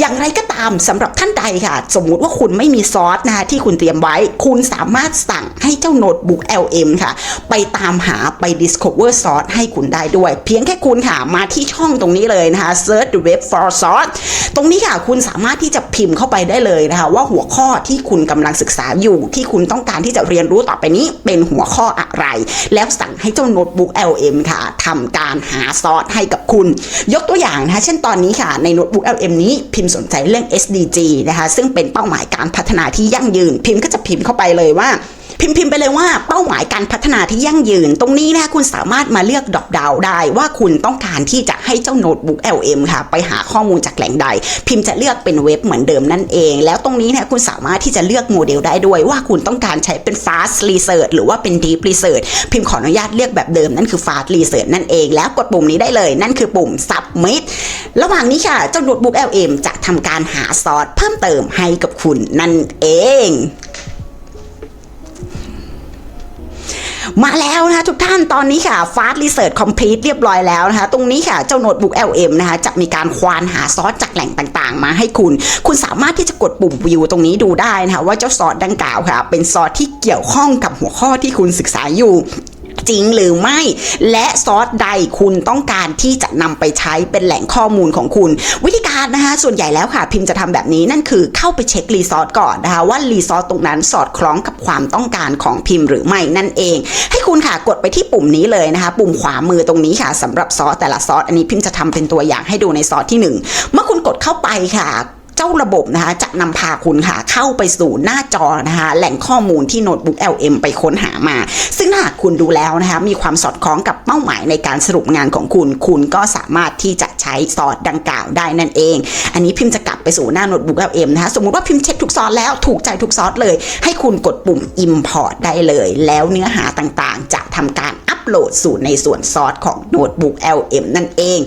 อย่างไรก็ตามสำหรับท่านใดค่ะ สมมุติว่าคุณไม่มีซอสนะคะที่คุณเตรียมไว้ คุณสามารถสั่งให้เจ้าโน้ตบุ๊ก LM ค่ะ ไปตามหาไป discover ซอสให้คุณได้ด้วย เพียงแค่คุณค่ะ มาที่ช่องตรงนี้เลยนะคะ search the web for sauce ตรงนี้ค่ะ คุณสามารถที่จะพิมพ์เข้าไปได้เลยนะคะ ว่าหัวข้อที่คุณกำลังศึกษาอยู่ ที่คุณต้องการที่จะเรียนรู้ต่อไปนี้เป็นหัวข้ออะไร แล้วสั่งให้เจ้าโน้ตบุ๊ก LM ค่ะทำการหาซอสให้กับคุณ ยกตัวอย่างนะคะเช่นตอนนี้ค่ะในโน้ตบุ๊ก LM นี้พิมพ์สนใจเรื่อง SDG นะคะซึ่งเป็นเป้าหมายการพัฒนาที่ยั่งยืนพิมพ์ก็จะพิมพ์เข้าไปเลยว่า พิมพ์พิมพ์ไปเลยว่าเป้าหมายการพัฒนาที่ยั่งยืน ตรงนี้นะคุณสามารถมาเลือกดอปดาวได้ว่าคุณต้องการที่จะให้เจ้าโน้ตบุ๊ก LM ค่ะ ไปหาข้อมูลจากแหล่งใด พิมพ์จะเลือกเป็นเว็บเหมือนเดิมนั่นเอง แล้วตรงนี้นะคะคุณสามารถที่จะเลือกโมเดลได้ด้วยว่าคุณต้องการใช้เป็น fast research หรือว่าเป็น deep research พิมพ์ขออนุญาตเลือกแบบเดิมนั่นคือ fast research นั่นเอง แล้วกดปุ่มนี้ได้เลยนั่นคือปุ่ม submit ระหว่างนี้ค่ะเจ้าโน้ตบุ๊ก LM จะทำการหาซอสเพิ่มเติมให้กับคุณนั่นเอง มาแล้วนะคะทุกท่านตอนนี้ค่ะ Fast Research Complete เรียบร้อยแล้วนะคะ ตรงนี้ค่ะเจ้าโน้ตบุ๊ก LM นะคะจะมีการควานหาซอสจากแหล่งต่างๆ มาให้คุณ คุณสามารถที่จะกดปุ่มวิวตรงนี้ดูได้นะคะว่าเจ้าซอสดังกล่าวค่ะ เป็นซอสที่เกี่ยวข้องกับหัวข้อที่คุณศึกษาอยู่ จริงหรือไม่ และซอสใดคุณต้องการที่จะนำไปใช้เป็นแหล่งข้อมูลของคุณ วิธีการนะคะ ส่วนใหญ่แล้วค่ะ พิมพ์จะทำแบบนี้นั่นคือเข้าไปเช็ครีซอสก่อนนะคะว่ารีซอสตรงนั้นสอดคล้องกับความต้องการของพิมพ์หรือไม่นั่นเอง ให้คุณค่ะกดไปที่ปุ่มนี้เลยนะคะ ปุ่มขวามือตรงนี้ค่ะสำหรับซอสแต่ละซอสอันนี้พิมพ์จะทำเป็นตัวอย่างให้ดูในซอสที่หนึ่งเมื่อคุณกดเข้าไปค่ะ จ้าระบบนะคะจะนำพาคุณค่ะเข้าไปสู่หน้าจอนะคะแหล่งข้อมูลที่โน้ตบุ๊ก LM ไปค้นหามา ซึ่งหากคุณดูแล้วนะคะมีความสอดคล้องกับเป้าหมายในการสรุปงานของคุณ คุณก็สามารถที่จะใช้ซอสดังกล่าวได้นั่นเอง อันนี้พิมพ์จะกลับไปสู่หน้าโน้ตบุ๊ก LM นะคะสมมุติว่าพิมพ์เช็คทุกซอสแล้วถูกใจทุกซอสเลย ให้คุณกดปุ่ม Import ได้เลย แล้วเนื้อหาต่างๆ จะทำการอัปโหลดสู่ในส่วนซอสของโน้ตบุ๊ก LM นั่นเอง